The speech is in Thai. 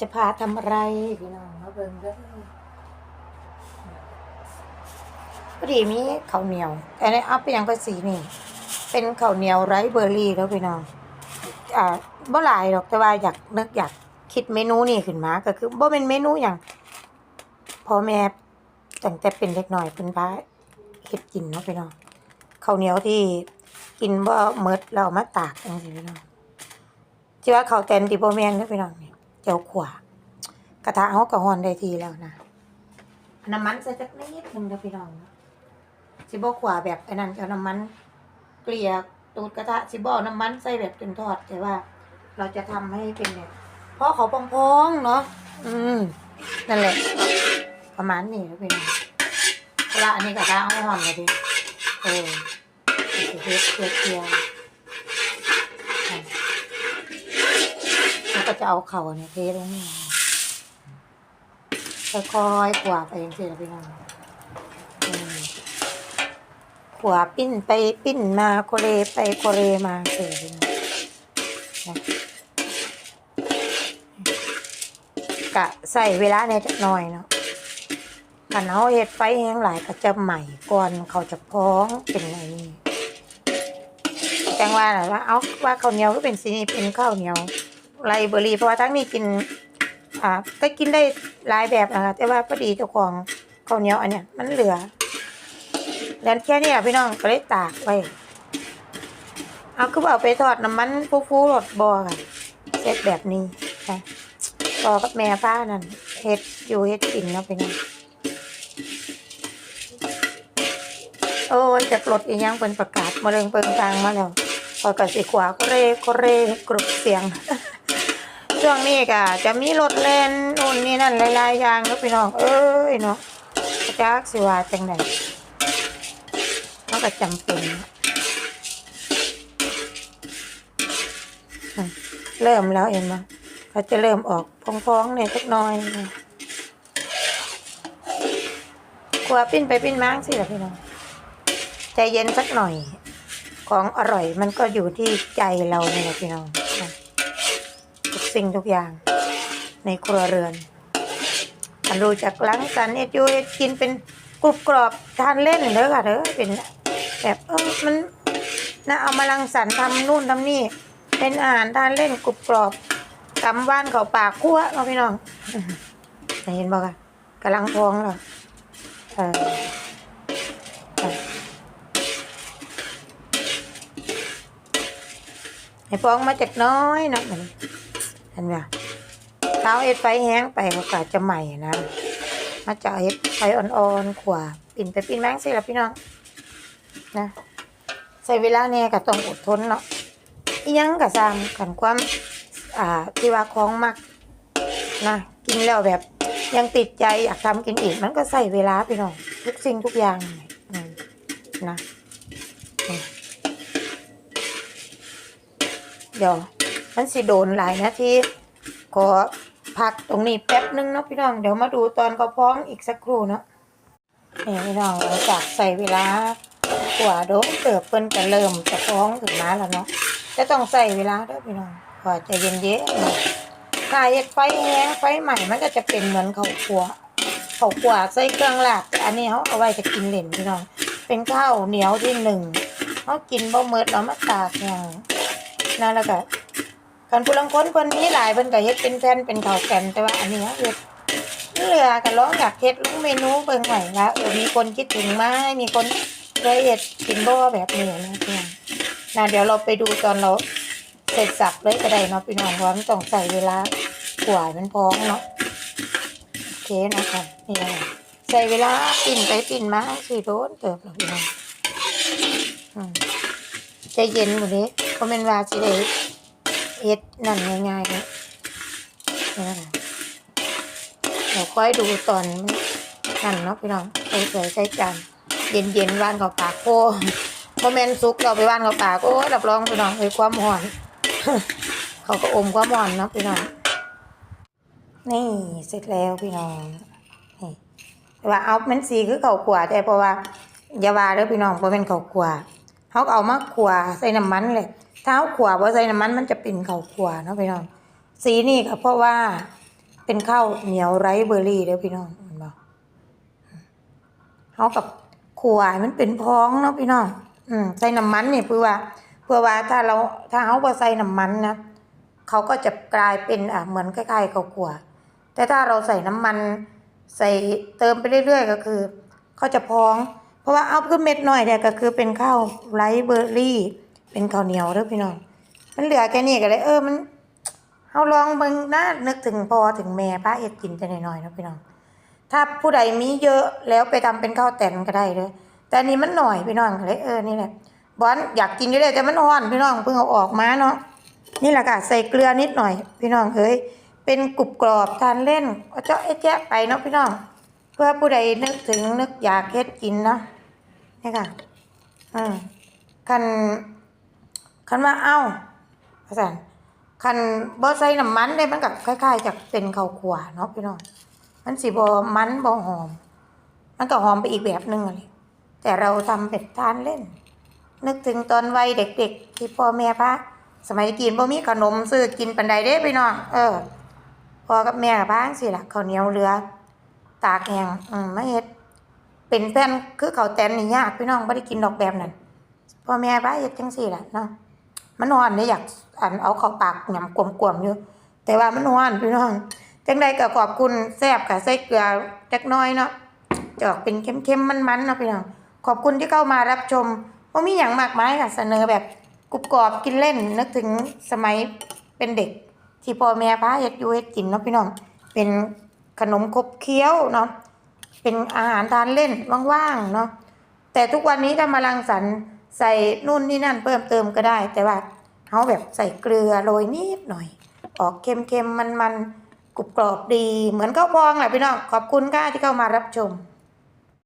จะพาทำอะไรพี่น้องมาเบิ่งเด้อพอดีมีข้าวเหนียวแต่ในอัพเป็นยังเป็สีนี่ เป็นข้าวเหนียวไรเบอร์รี่แล้วพี่น้องอ่าบ่หลายดอกแต่ว่าอยากนึกอยากคิดเมนูนี่ขึ้นมาก็คือบ่เป็นเมนูอย่างพ่อแม่ตั้งแต่เป็นเด็กหน้อยเพิ่นพาเฮ็ดกินเนาะพี่น้องข้าวเหนียวที่กินบ่หมดเอามาตากจังซี่พี่น้องที่ว่าข้าวแตนที่บ่แม่นเด้อพี่น้องเนี่เจียวขวากระทะเฮาก็ฮ้อนได้ทีแล้วนะน้ำมันใส่จักนิดนึงเด้อพี่น้องเนาะสิบ่ขวาแบบอันนั้นเอาน้ำมัน เกลี่ยตูดกระทะสิบเอาน้ำมันใส่แบบจนทอดแต่ว่า เราจะทำให้เป็นแบบเพราะเขาพองๆเนาะอืมนั่นแหละ ประมาณนี้แล้วเป็นเวลาอันนี้กระทะเอาห่อนเลยดิเออเกลี่ยเกลี่ย ก็จะเอาเข่าเนี่ยเทลงนี่ค่อยๆขวาไปอย่างเงี้ยพี่น้องอขวาปิ้นไปปิ้นมาโคเรไปโคเรมาเออนะกะใส่เวลาในจักหน่อยเนาะกันเอาเห็ดไฟแห้งหลายก็จะใหม่ก่อนเขาจะพ้องเป็นไงนี่จังว่าน่ะว่าเอาว่าข้าวเหนียวก็เป็นสีนี้เป็นข้าวเหนียว ไรเบอร์รี่ เพราะว่าทั้งนี้กิน อ่าก็กินได้หลายแบบนะคะแต่ว่าพอดีเจ้าของข้าวเหนียวอันเนี้ยมันเหลือแล้วแค่นี้แหละพี่น้องก็เลยตากไว้เอาคือเอาไปทอดน้ำมันฟูๆรดบอค่ะเสร็จแบบนี้ค่ะต่อกับแม่ป้านั่นเฮ็ดอยู่เฮ็ดกินเนาะพี่น้องโอ้ยจากรถอีกยังเป็นประกาศมะเร็งเปิงกลางมาแล้วพอกับสีขวาก็เร่ก็เร่กรุบเสียง ช่วงนี้ก็จะมีรถเล่นนู่นนี่นั่นหลายๆอย่างเนาะพี่น้องเอ้ยเนาะจักสิว่าจังไดมันก็จำเป็นเริ่มแล้วเห็นไหมเขาจะเริ่มออกพองๆเนี่ยสักหน้อยกลัวปิ้นไปปิ้นมาสิล่ะพี่น้องใจเย็นสักหน่อย ของอร่อยมันก็อยู่ที่ใจเราเนี่ยพี่น้อง สิ่งทุกอย่างในครัวเรือนอันรู้จักล้างสันเอ็ดยูเอ็ดกินเป็นกรุบกรอบทานเล่นเด้อค่ะเด้อเป็นแบบเออมันนะเอามาลังสรรทำนู่นทำนี่ เป็นอาหารทานเล่นกรุบกรอบกำว่านเขาปากคั่วเนาพี่น้องเห็นบอกอะกำลังท้องเหรอเออเออให้ฟองมาจากน้อยเนาะ เห็นไหมเท้าเอ็ดไฟแห้งไปโอกาสจะใหม่นะมาจาเอ็ดไฟอ่อนๆขวาปิ่นไปปิ่นแมงสิละพี่น้องนะใส่เวลาเนี่ยก็ต้องอดทนเนาะยังก็ตามกันความอ่าที่ว่าของมักนะกินแล้วแบบยังติดใจอยากทำกินอีกมันก็ใส่เวลาไปหน่อยทุกสิ่งทุกอย่างนะเดี๋ยว มันสิโดนหลายนาทีขอพักตรงนี้แป๊บนึงเนาะพี่น้อง เดี๋ยวมาดูตอนเขาพ้องอีกสักครู่เนาะนี่พี่น้องหลังจากใส่เวลากว่าโดนเติบเปิ้นก็เริ่มจะฟ้องถึงมาแล้วเนาะจะต้องใส่เวลาเด้อพี่น้องกว่าจะเย็นเย็นถ้าเฮ็ดไฟแห้งไฟใหม่มันก็จะเป็นเหมือนข้าวคั่วข้าวคั่วใส่เครื่องลาบแต่อันนี้เขาเอาไว้จะกินเหล่นพี่น้อง เป็นข้าวเหนียวที่หนึ่งเขากินบ่เมิดเรามาตากอย่างนั่นแล้วก็ กันผู้ลังคนคนนี้หลายเพิ่นก็เฮ็ดเป็นแผ่นเป็นเข้าแกนแต่ว่าอันนี้เขาเฮ็ดเหลือกันร้องอยากเฮ็ดลูกเมนูเบิ่งไหวละเออมีคนคิดถึงไหมมีคนเคยเฮ็ดกินบ่แบบนี้นะเพี่องนะเดี๋ยวเราไปดูตอนเราเสร็จสับเลยก็ได้เนาะพี่น้องเพราะมันต้องใส่เวลากว่ามันพองเนาะโอเคนะคะนี่ใส่เวลาปิ่นไปปิ่นมาสิโดนเติบแล้วพี่น้องใจเย็นหมดนี้ก็เป็นว่าสิได้ เฮ็ดนั่นง่ายๆเนาะนี่นะคะเดี๋ยวค่อยดูตอนนั่นเนาะพี่น้องส่ใส่ใส่จานเย็นเย็นๆว่านเขาปากโอ้โมเมนซุกเราไปว่านเขาปากโอ้ยรับรองพี่น้องเลยความหอน เขาก็อมความหอนเนาะพี่น้องนี่เสร็จแล้วพี่น้องนี่แต่ว่าเอามันสีคือเขาขวาแต่เพราะว่าอย่าว่าเด้อพี่น้องเพราะเป็นเขาขวาเขาเอามาขวาใส่น้ำมันเลย เขาขวาเพราใส่น้ำมันมันจะเป็นเขาขวาเนาะพี่น้อง สีนี่ก็เพราะว่าเป็นข้าวเหนียวไรเบอร์รี่เด้อพี่น้องเห็นบ่เฮากับขวายมันเป็นพ้องเนาะพี่น้อง อืมใส่น้ำมันนี่เพื่อว่า เพื่อว่าถ้าเราถ้าเฮาบ่ใส่น้ำมันนะเขาก็จะกลายเป็นอะเหมือนคล้ายๆข้าวคั่วแต่ถ้าเราใส่น้ำมัน ใส่เติมไปเรื่อย ๆ ก็คือเขาจะพอง เพราะว่าเอาขึ้นเม็ดหน่อยเนี่ยก็คือเป็นข้าวไรเบอร์รี่ เป็นข้าวเหนียวเด้อพี่น้อง มันเหลือแค่นี้ก็เลยเออมันเฮาลองเบิ่งนะนึกถึงพอถึงแม่ป้าเอ็ดกินจะหน่อยๆเนะพี่น้อง ถ้าผู้ใดมีเยอะแล้วไปทำเป็นข้าวแตนก็ได้เลยแต่นี้มันหน่อยพี่น้องก็เลยเออนี่แหละบอนอยากกินอยู่เลยแต่มันร้อนพี่น้องเพิ่งเอาออกมาเนาะนี่แหละค่ะใส่เกลือนิดหน่อย พี่น้องเอ้ยเป็นกรุบกรอบทานเล่นเอาเจาะไอ้แจ๊ะไปเนาะพี่น้อง เพื่อผู้ใดนึกถึงนึกอยากเฮ็ดกินเนาะนี่ค่ะอืมคัน คันว่าเอ้าอาจารย์คันบ่ใส่น้ำมันได้มันก็คล้ายๆจากเป็นข้าวคั่วเนาะพี่น้องมันสิบ่มันบ่หอม มันก็หอมไปอีกแบบหนึ่งเลยแต่เราทำเป็ดทานเล่น นึกถึงตอนวัยเด็กๆ ที่พ่อแม่พาสมัยกินบ่มีขนมซื้อกินปันใดเด้พี่น้องเออพ่อกับแม่กับพาจังซี่ล่ะข้าวเหนียวเรือ ตากแห้งอืมมาเฮ็ดเป็นแผ่นคือข้าวแตนนี่ยากพี่น้องบ่ได้กินดอกแบบนั้นพ่อแม่พาเฮ็ดจังซี่ล่ะเนาะ มันร้อนเนี่ยอยากอันเอาเข้าปากหยำกลมๆอยู่ แต่ว่ามันร้อนพี่น้องจังใดก็ขอบคุณแซ่บค่ะใส่เกลือจักน้อยเนาะจะออกเป็นเค็มๆมันๆเนาะพี่น้องขอบคุณที่เข้ามารับชมว่ามีอย่างมากมายค่ะเสนอแบบกรุบกรอบกินเล่นนึกถึงสมัยเป็นเด็ก ที่พ่อแม่พาเฮ็ดอยู่เฮ็ดกินเนาะพี่น้องเป็นขนมขบเคี้ยวเนาะเป็นอาหารทานเล่นว่างๆเนาะแต่ทุกวันนี้ถ้ามารังสรรค์ ใส่นู่นนี่นั่นเพิ่มเติมก็ได้ แต่ว่าเขาแบบใส่เกลือโรยนิดหน่อย ออกเค็มๆมันๆกรุบกรอบดี เหมือนข้าวพองแหละพี่น้องขอบคุณค่ะที่เข้ามารับชม